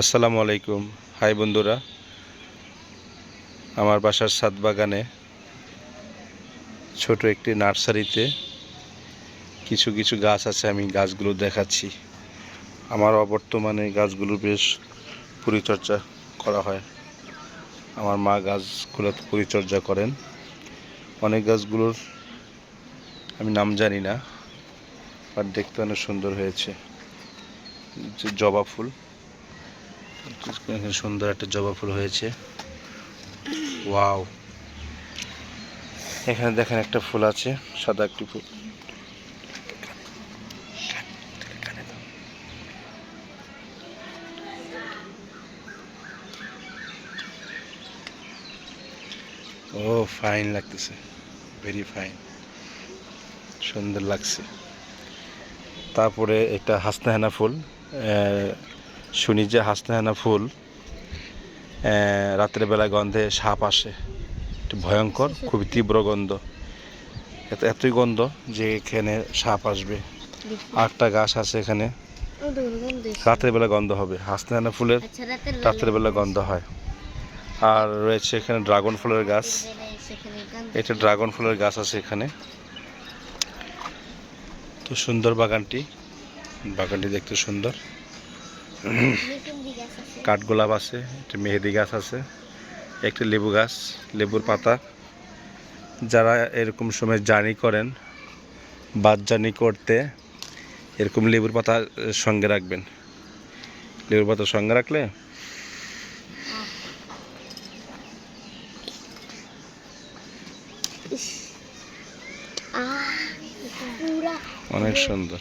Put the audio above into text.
আসসালামু আলাইকুম। হাই বন্ধুরা, আমার বাসার ছাদ বাগানে ছোট একটি নার্সারিতে কিছু কিছু গাছ আছে, আমি গাছগুলো দেখাচ্ছি। আমার অবর্তমানে গাছগুলো বেশ পরিচর্যা করা হয়। আমার মা গাছগুলো পরিচর্যা করেন। অনেক গাছগুলোর আমি নাম জানি না, আর দেখতে অনেক সুন্দর হয়েছে। জবা ফুল। সুন্দর একটা জবা ফুল হয়েছে। ওয়াও। এখানে দেখেন একটা ফুল আছে, সাদা একটি ফুল। ও, ফাইন লাগতেছে। ভেরি ফাইন সুন্দর লাগছে। তারপরে একটা হাসনাহানা ফুল শুনি যে হাসনাহানা ফুল আহ, রাত্রের বেলা গন্ধে সাপ আসে। একটু ভয়ঙ্কর খুবই তীব্র গন্ধ। এত এতই গন্ধ যে এখানে সাপ আসবে। আটটা গাছ আছে এখানে। রাতের বেলা গন্ধ হবে। হাসনাহানা ফুলের আচ্ছা রাতের রাতের বেলা গন্ধ হয়। আর রয়েছে এখানে ড্রাগন ফুলের গাছ। এটা ড্রাগন ফুলের গাছ আছে এখানে। তো সুন্দর বাগানটি। বাগানটি দেখতে সুন্দর। কাঠগোলাপ আছে একটা মেহেদি গাছ আছে একটা লেবু গাছ লেবুর পাতা। যারা এরকম সময় জার্নি করেন বাদ জার্নি করতে এরকম লেবুর পাতা সঙ্গে রাখবেন। লেবুর পাতা সঙ্গে রাখলে অনেক সুন্দর।